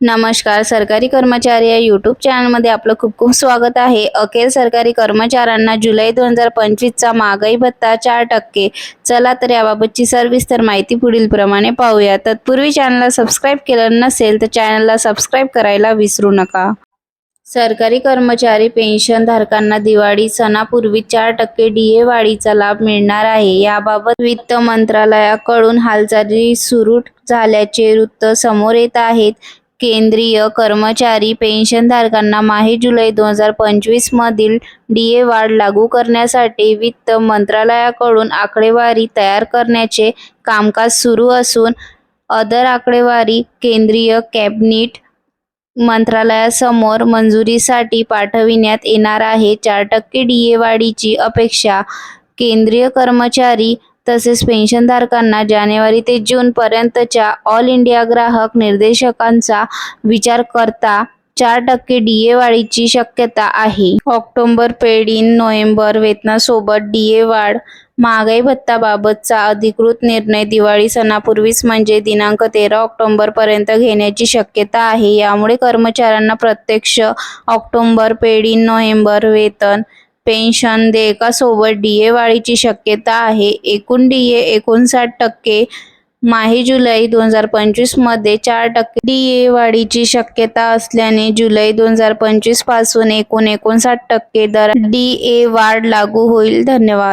नमस्कार सरकारी कर्मचारी या यूट्यूब चॅनलमध्ये आपलं खूप खूप स्वागत आहे. अखेर सरकारी कर्मचाऱ्यांना जुलै दोन हजार पंचवीसचा महागाई भत्ता चार टक्के. चला तर याबाबतची सविस्तर माहिती पुढील प्रमाणे पाहूया. तत्पूर्वी चॅनलला सबस्क्राईब केलं नसेल तर चॅनलला सबस्क्राईब करायला विसरू नका. सरकारी कर्मचारी पेन्शन धारकांना दिवाळी सणापूर्वी चार टक्के डीए वाढीचा लाभ मिळणार आहे. याबाबत वित्त मंत्रालयाकडून हालचाली सुरू झाल्याचे वृत्त समोर येत आहेत. केंद्रीय कर्मचारी पेन्शनधारकांना माहे जुलै दोन हजार पंचवीस मधील डीए वाढ लागू करण्यासाठी वित्त मंत्रालयाकडून आकडेवारी तयार करण्याचे कामकाज सुरू असून अदर आकडेवारी केंद्रीय कॅबिनेट मंत्रालयासमोर मंजुरीसाठी पाठविण्यात येणार आहे. चार टक्के डीए वाढीची अपेक्षा केंद्रीय कर्मचारी तसेच पेन्शनधारकांना जानेवारी ते जून पर्यंतच्या ऑल इंडिया ग्राहक निर्देशकांचा विचार करता चार टक्के डीए वाढीची शक्यता आहे. ऑक्टोबर पेड इन नोव्हेंबर वेतनासोबत डीए वाढ महागाई भत्ताबाबतचा अधिकृत निर्णय दिवाळी सणापूर्वीच म्हणजे दिनांक तेरा ऑक्टोबर पर्यंत घेण्याची शक्यता आहे. यामुळे कर्मचाऱ्यांना प्रत्यक्ष ऑक्टोबर पेड इन नोव्हेंबर वेतन पेन्शन देयकासोबत डीए वाढीची शक्यता आहे. एकूण डीए एकोणसाठ टक्के. माही जुलै दोन हजार पंचवीसमध्ये चार टक्के डीए वाढीची शक्यता असल्याने जुलै दोन हजार पंचवीसपासून एकूण एकोणसाठ टक्के दर डीए वाढ लागू होईल. धन्यवाद.